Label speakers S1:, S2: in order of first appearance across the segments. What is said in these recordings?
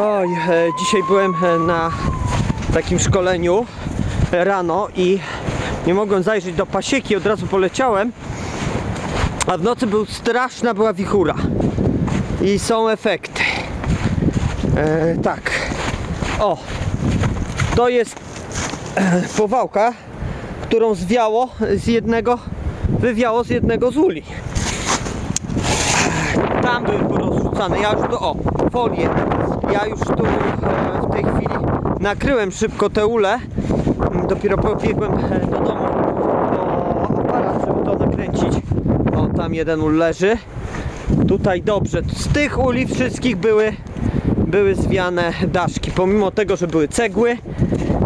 S1: Oj, e, dzisiaj byłem e, na takim szkoleniu e, rano i nie mogłem zajrzeć do pasieki, od razu poleciałem. A w nocy był straszna była wichura. I są efekty. E, tak. O. To jest powałka, którą zwiało z jednego, wywiało z jednego z uli. Tam były porozrzucane. Ja już tu, o, folię. Ja już tu e, w tej chwili nakryłem szybko te ule. Dopiero pobiegłem e, do domu po aparat, żeby to nakręcić. O, tam jeden ul leży. Tutaj dobrze. Z tych uli wszystkich były, były zwiane daszki. Pomimo tego, że były cegły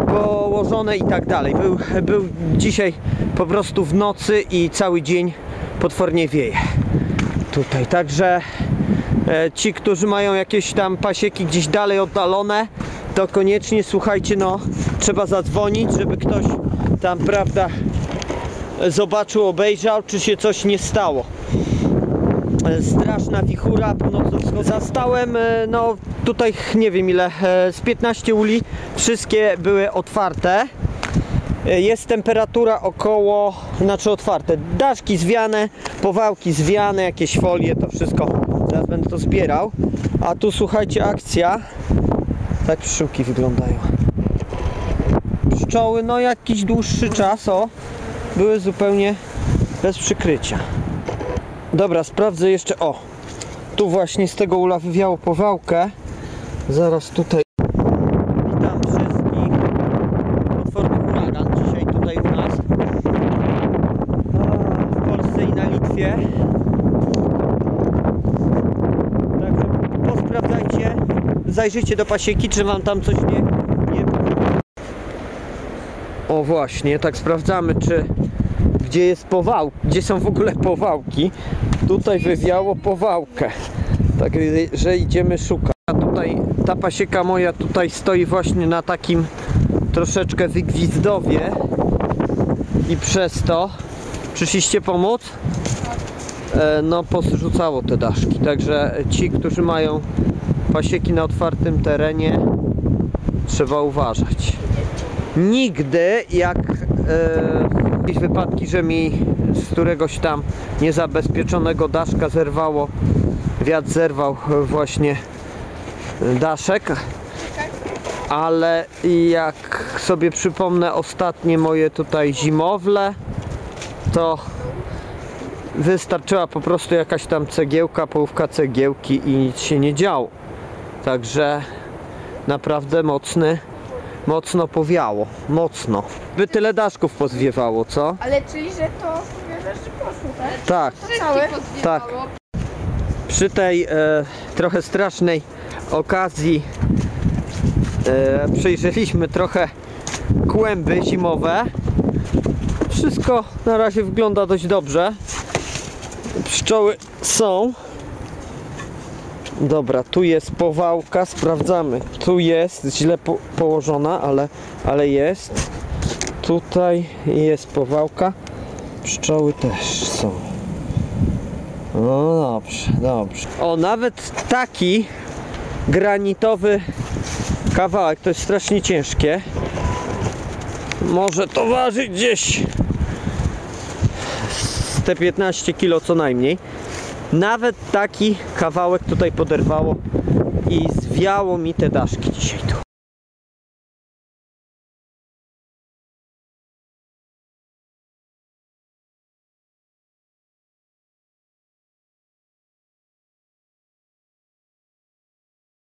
S1: położone i tak dalej. Był, był dzisiaj po prostu w nocy i cały dzień potwornie wieje tutaj. Także ci, którzy mają jakieś tam pasieki gdzieś dalej oddalone, to koniecznie słuchajcie, no trzeba zadzwonić, żeby ktoś tam, prawda, zobaczył, obejrzał, czy się coś nie stało. E, Straszna wichura północno Zastałem, e, no tutaj nie wiem ile, e, z 15 uli, wszystkie były otwarte. E, Jest temperatura około, znaczy otwarte, daszki zwiane, powałki zwiane, jakieś folie, to wszystko, zaraz będę to zbierał. A tu słuchajcie, akcja, tak pszczółki wyglądają. Pszczoły, no jakiś dłuższy czas, o, były zupełnie bez przykrycia. Dobra, sprawdzę jeszcze, o, tu właśnie z tego ula wywiało powałkę, zaraz tutaj. Witam wszystkich potworny huragan dzisiaj tutaj u nas A, w Polsce i na Litwie także posprawdzajcie zajrzyjcie do pasieki czy wam tam coś nie, nie o właśnie tak sprawdzamy czy gdzie jest pował gdzie są w ogóle powałki. Tutaj wywiało powałkę. Także idziemy szukać. A tutaj ta pasieka moja tutaj stoi właśnie na takim troszeczkę wygwizdowie. I przez to przyszliście pomóc? E, no pozrzucało te daszki. Także ci, którzy mają pasieki na otwartym terenie trzeba uważać. Nigdy jak e, jakieś wypadki, że mi z któregoś tam niezabezpieczonego daszka zerwało wiatr zerwał właśnie daszek ale jak sobie przypomnę ostatnie moje tutaj zimowle to wystarczyła po prostu jakaś tam cegiełka, połówka cegiełki i nic się nie działo także naprawdę mocny mocno powiało, mocno by tyle daszków pozwiewało, co?
S2: Ale czyli, że to że poszło, tak?
S1: tak,
S2: Całe?
S1: tak przy tej e, trochę strasznej okazji e, przejrzeliśmy trochę kłęby zimowe. Wszystko na razie wygląda dość dobrze. Pszczoły są. Dobra, tu jest powałka, sprawdzamy. Tu jest źle po położona, ale, ale jest. Tutaj jest powałka. Pszczoły też są. No dobrze, dobrze. O, nawet taki granitowy kawałek, to jest strasznie ciężkie. Może to waży gdzieś te 15 kg co najmniej. Nawet taki kawałek tutaj poderwało i zwiało mi te daszki dzisiaj tu.